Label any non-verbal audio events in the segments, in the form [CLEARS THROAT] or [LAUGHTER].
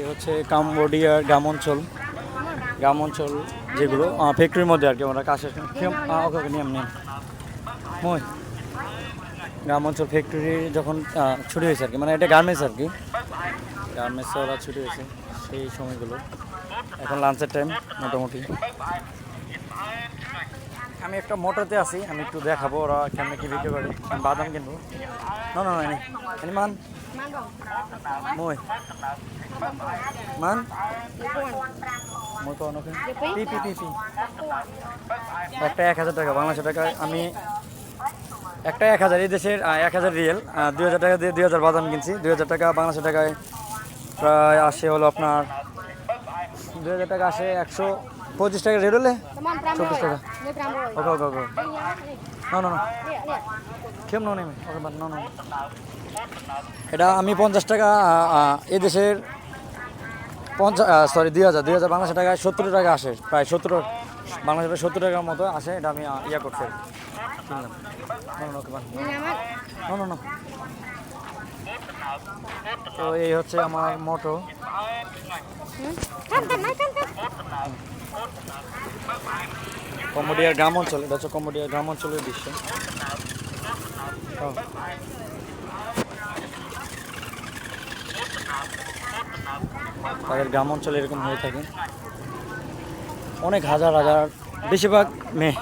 এ হচ্ছে কাম্বোডিয়ার গ্রাম অঞ্চল গ্রাম অঞ্চল যেগুলো ফ্যাক্টরির মধ্যে আর কি আমরা কাছে ওকে নিয়ম নিয়ম মই গ্রাম অঞ্চল ফ্যাক্টরি যখন ছুটি হয়েছে আর কি মানে এটা গার্মেন্টস আর কি। গার্মেন্টস ছুটি হয়েছে, সেই সময়গুলো। এখন লাঞ্চের টাইম মোটামুটি। আমি একটা মোটরতে আছি আমি একটু দেখাবো ওরা কেমন কি বিক্রি করে। আমি বাদাম কিনবো। না না না এনি মান। মই। মান। মই তো অনেক পি পি পি পি। একটা এক হাজার টাকা বাংলাদেশের টাকা। আমি একটা এক হাজার এই দেশের এক হাজার রিয়েল দুই হাজার টাকা দিয়ে দুই হাজার বাদাম কিনছি। দুই হাজার টাকা বাংলাদেশের টাকায় প্রায় আসে হলো আপনার দুই হাজার টাকা আসে একশো পঁচিশ টাকা রেট হলে Teman টাকা. ওকে ওকে ওকে. না না. কেমন নো নেমে। ওকে না না এটা আমি পঞ্চাশ টাকা এই দেশের পঞ্চাশ সরি দুই হাজার দুই হাজার বাংলাদেশ টাকায় সত্তর টাকা আসে। প্রায় সত্তর বাংলাদেশের সত্তর টাকার মতো আসে। এটা আমি ইয়া করছি। কিনলাম না না তো এই হচ্ছে আমার মোটো। কম্বোডিয়ার গ্রাম অঞ্চল, এটা হচ্ছে কম্বোডিয়ার গ্রাম অঞ্চলের দৃশ্য। তাদের গ্রাম অঞ্চলে এরকম হয়ে থাকে। অনেক হাজার হাজার, বেশিরভাগ মেয়ে।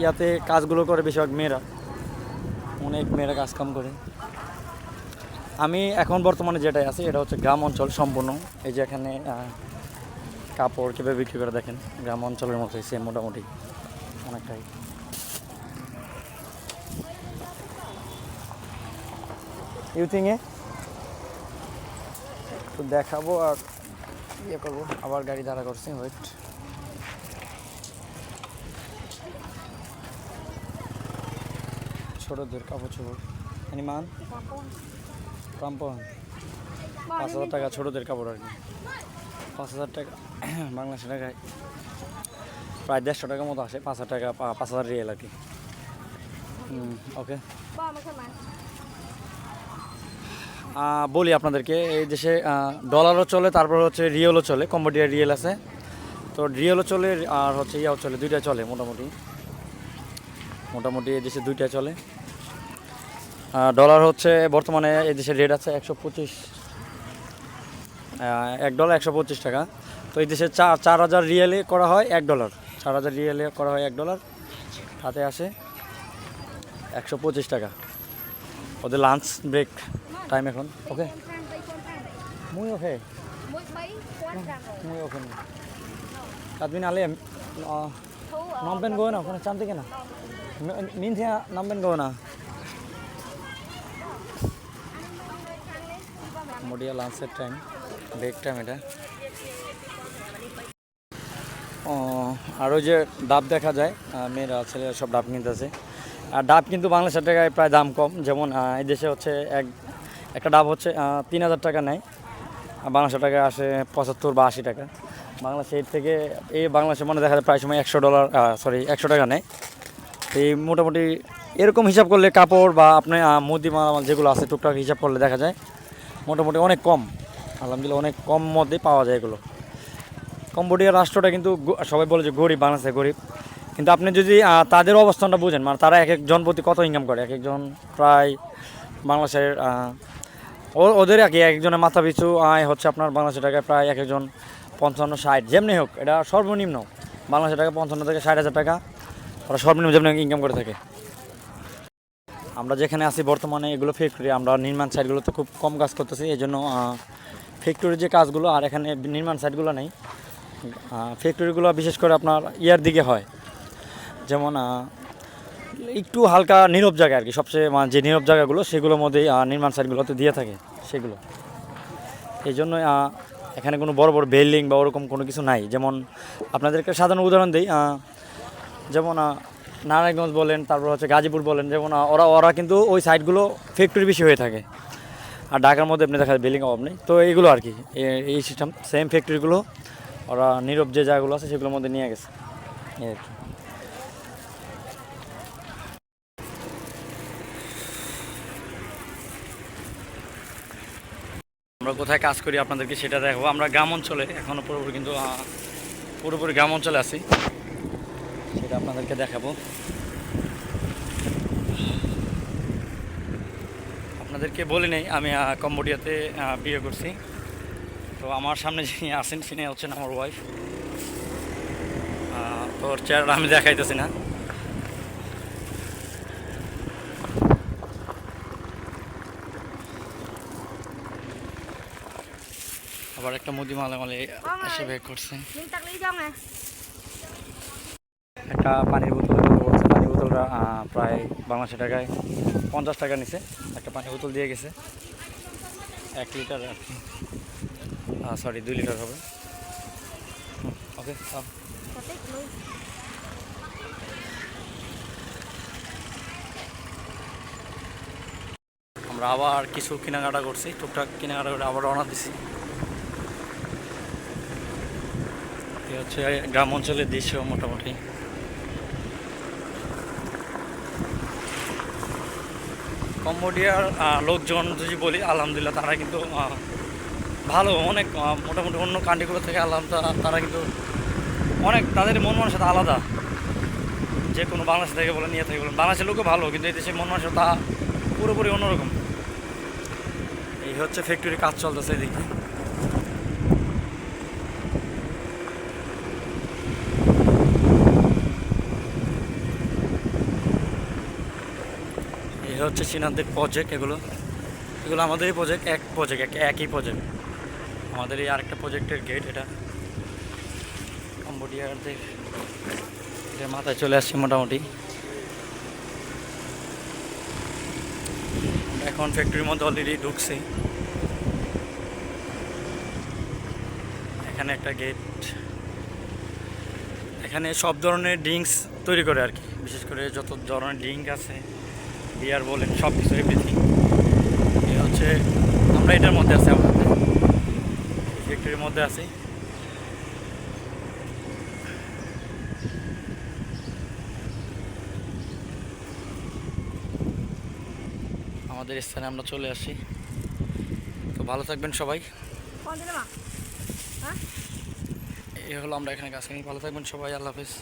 ইয়াতে কাজগুলো করে বেশিরভাগ মেয়েরা। অনেক মেয়েরা কাজ কাম করে। আমি এখন বর্তমানে যেটাই আছি, এটা হচ্ছে গ্রাম অঞ্চল সম্পূর্ণ। এই যে এখানে কাপড় কীভাবে বিক্রি করে দেখেন? গ্রাম অঞ্চলের মতোই সে মোটামুটি অনেকটাই। ইউথিংয়ে তো দেখাবো আর ইয়ে করব। আবার গাড়ি দাঁড়া করছি ওয়েট ছোটদের কাপড় চোপড়। মান পাম্পন পাঁচ হাজার টাকা ছোটদের কাপড় আর কি। পাঁচ হাজার টাকা। [CLEARS THROAT] বাংলাদেশের টাকায় প্রায় দেড়শো টাকার মতো আসে, পাঁচ হাজার টাকা পাঁচ হাজার রিয়েল আর কি। ওকে? বলি আপনাদেরকে, এই দেশে ডলারও চলে, তারপর হচ্ছে রিয়েলও চলে কম্বোডিয়া রিয়েল আছে। তো রিয়েলও চলে, আর হচ্ছে ইয়াও চলে দুইটা চলে মোটামুটি। মোটামুটি এই দেশে দুইটা চলে ডলার হচ্ছে বর্তমানে এই দেশের রেট আছে একশো পঁচিশ এক ডলার একশো পঁচিশ টাকা। তো এই দেশে চার হাজার রিয়েলে করা হয় এক ডলার। চার হাজার রিয়েলে করা হয় এক ডলার। হাতে আসে একশো পঁচিশ টাকা। ওদের লাঞ্চ ব্রেক টাইম এখন ওকে মুই ওকে মুই ওখানে আদমিন আলে নামবেন গো না ওখানে চান্দিকে না মিনথে নামবেন গো না। মোডিয়া লাঞ্চের টাইম ব্রেক টাইম এটা। ও, আর ওই যে ডাব দেখা যায় মেয়েরা, ছেলেরা সব ডাব কিনতেছে। আর ডাব কিন্তু বাংলাদেশের টাকায় প্রায় দাম কম, যেমন এই দেশে হচ্ছে এক, একটা ডাব হচ্ছে তিন হাজার টাকা নেয় বাংলাদেশের টাকায় আসে পঁচাত্তর বা আশি টাকা। বাংলাদেশে এর থেকে, এই বাংলাদেশে মানে দেখা যায় প্রায় সময় একশো ডলার সরি একশো টাকা নেয়। এই মোটামুটি এরকম হিসাব করলে কাপড় বা আপনি মুদি মালামাল যেগুলো আছে, টুকটাক হিসাব করলে দেখা যায়, মোটামুটি অনেক কম। আলহামদুলিল্লাহ, অনেক কম মধ্যে পাওয়া যায় এগুলো। কম্বোডিয়া রাষ্ট্রটা কিন্তু সবাই বলে যে গরিব বাংলাদেশে গরিব। কিন্তু আপনি যদি তাদের অবস্থানটা বুঝেন মানে তারা এক একজন প্রতি কত ইনকাম করে? এক একজন প্রায় বাংলাদেশের ওদের আর কি একজনের মাথা পিছু আয় হচ্ছে আপনার বাংলাদেশের টাকায় প্রায় এক একজন পঞ্চান্ন, ষাট, যেমনি হোক, এটা সর্বনিম্ন। বাংলাদেশের টাকা পঞ্চান্ন থেকে ষাট হাজার টাকা, ওরা সর্বনিম্ন যেমনি ইনকাম করে থাকে। আমরা যেখানে আছি বর্তমানে, এগুলো ফ্যাক্টরি আমরা নির্মাণ সাইটগুলোতে খুব কম কাজ করতেছি এই জন্য ফ্যাক্টরির যে কাজগুলো, আর এখানে নির্মাণ সাইটগুলো নেই। ফ্যাক্টরিগুলো বিশেষ করে আপনার ইয়ার দিকে হয়। যেমন একটু হালকা নীরব জায়গা আর কি সবচেয়ে মানে যে নীরব জায়গাগুলো সেগুলোর মধ্যেই আহ, নির্মাণ সাইটগুলোতে দিয়ে থাকে সেগুলো। এই জন্য এখানে কোনো বড় বড় বিল্ডিং বা ওরকম কোনো কিছু নাই। যেমন আপনাদেরকে সাধারণ উদাহরণ দিই যেমন নারায়ণগঞ্জ বলেন তারপর হচ্ছে গাজীপুর বলেন যেমন ওরা ওরা কিন্তু ওই সাইটগুলো ফ্যাক্টরি বেশি হয়ে থাকে। আর ঢাকার মধ্যে আপনি দেখা যায় বিল্ডিং অভাব নেই। তো এইগুলো আর কি এই সিস্টেম সেম ফ্যাক্টরিগুলো ওরা নীরব যে জায়গাগুলো আছে সেগুলোর মধ্যে নিয়ে গেছে। আমরা কোথায় কাজ করি আপনাদেরকে সেটা দেখাবো। আমরা গ্রাম অঞ্চলে এখনও পুরোপুরি কিন্তু পুরোপুরি গ্রাম অঞ্চলে আছি। সেটা আপনাদেরকে দেখাবো। আপনাদেরকে বলে নেই, আমি কম্বোডিয়াতে বিয়ে করছি। তো আমার সামনে যিনি আছেন, তিনি হচ্ছেন আমার ওয়াইফ তোর চেহারা আমি দেখাইতেছি না। আবার একটা মুদি মালে মালে এসে বের করছে. একটা পানির বোতল বলছে পানির বোতলটা প্রায় বাংলাদেশের টাকায় পঞ্চাশ টাকা নিছে। একটা পানির বোতল দিয়ে গেছে। এক লিটার আর কি। সরি দুই লিটার হবে। ওকে. আমরা আবার কিছু কেনাকাটা করছি, টুকটাক কেনাকাটা করে আবার রওনা দিছি। হচ্ছে গ্রাম অঞ্চলের দৃশ্য মোটামুটি। কম্বোডিয়ার লোকজন যদি বলি, আলহামদুলিল্লাহ তারা কিন্তু ভালো, অনেক মোটামুটি অন্য কান্ট্রিগুলো থেকে আল্লাহ তারা কিন্তু অনেক, তাদের মন মানসিকতা আলাদা। যে কোনো বাংলাদেশ থেকে বলে নিয়ে থেকে বলেন, বাংলাদেশের লোকও ভালো, কিন্তু এই দেশের মন মানসিকতা পুরোপুরি অন্যরকম। এই হচ্ছে ফ্যাক্টরি কাজ চলতেছে এদিকে। এই হচ্ছে চীনাদের প্রজেক্ট এগুলো। এগুলো আমাদেরই প্রজেক্ট এক প্রজেক্ট এক, একই প্রজেক্ট আমাদের এই আরেকটা প্রজেক্টের গেট এটা কম্বোডিয়ারদের যে মাথায় চলে আসছে মোটামুটি। এখন ফ্যাক্টরির মধ্যে অলরেডি ঢুকছি। এখানে একটা গেট এখানে সব ধরনের ড্রিঙ্কস তৈরি করে আর কি। বিশেষ করে যত ধরনের ড্রিঙ্ক আছে বিয়ার বলেন সব কিছু এভরিথিং হচ্ছে, আমরা এটার মধ্যে আছি আমাদের ফ্যাক্টরির মধ্যে আছি। আমাদের স্থানে আমরা চলে আসি। তো ভালো থাকবেন সবাই? Hả? এই হলো আমরা এখানে কাজ করি। ভালো থাকবেন সবাই আল্লাহ হাফিজ।